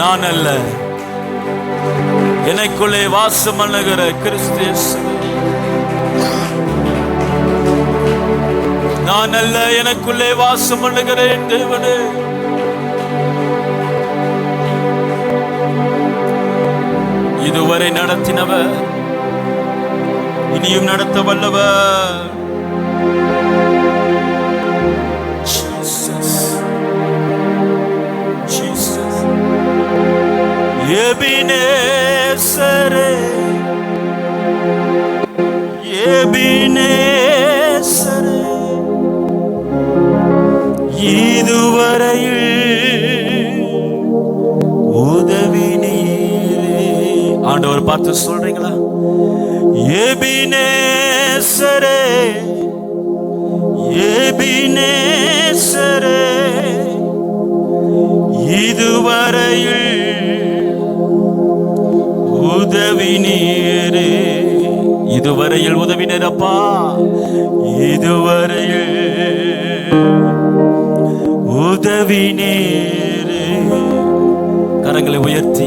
நான் அல்ல எனக்குள்ளே வாசம் பண்ணுகிற கிறிஸ்து நான் அல்ல எனக்குள்ளே வாசம் பண்ணுகிற தேவனே. இதுவரை நடத்தினவர் இனியும் நடத்த வல்லவர். எபினேசரே எபினேசரே. இதுவரையில் உதவி நீரே. ஆண்டவர் பார்த்து சொல்றீங்களா? எபினேசரே எபினேசரே இதுவரையில் உதவி நேரப்பா இதுவரையில் உதவி கரங்களை உயர்த்தி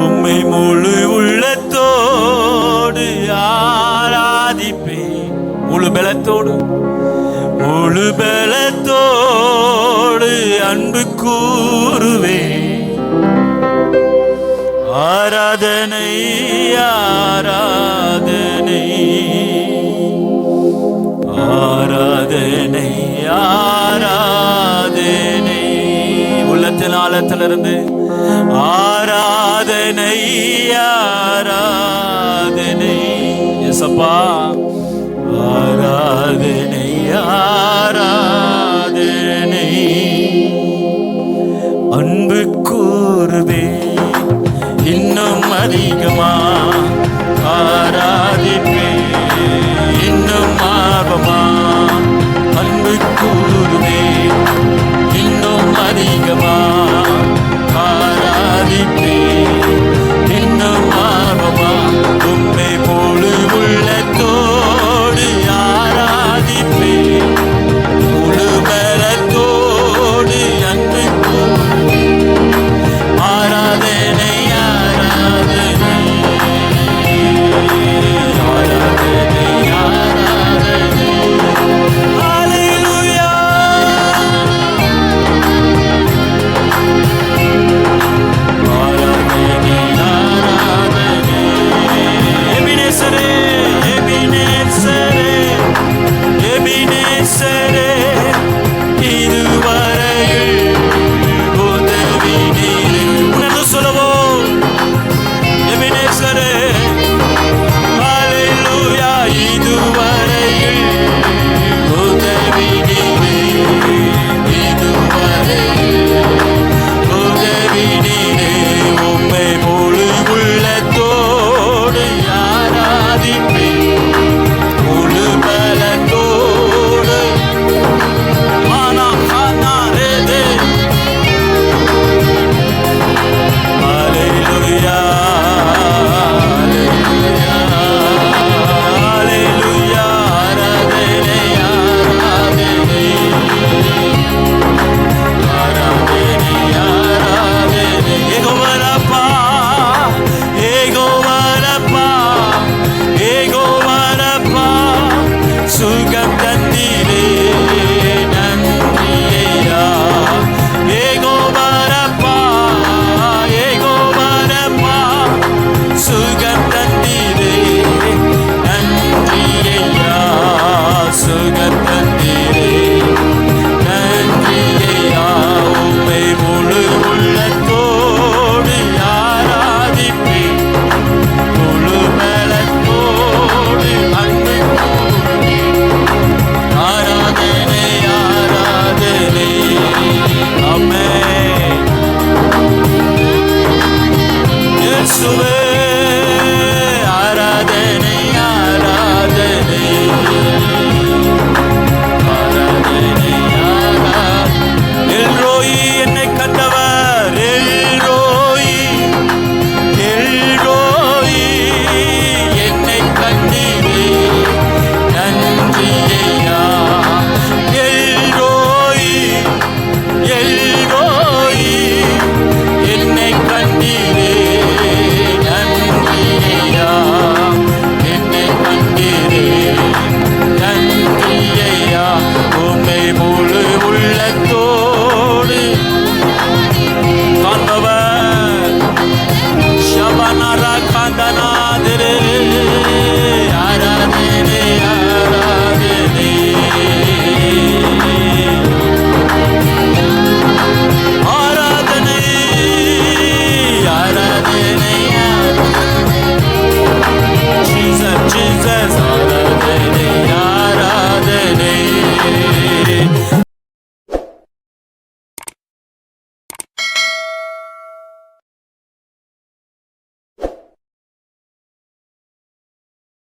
உம்மை முழு உள்ளத்தோடு ஆராதிப்பேன். முழு பலத்தோடு முழு பலத்தோடு அன்பு கூறுவேன். ஆராதனை ஆராதனை. ஆராதனை ஆராதனை. உள்ளத்தின் ஆழத்திலிருந்து. ஆராதனை ஆராதனை. எசப்பா ஆராதனை ஆ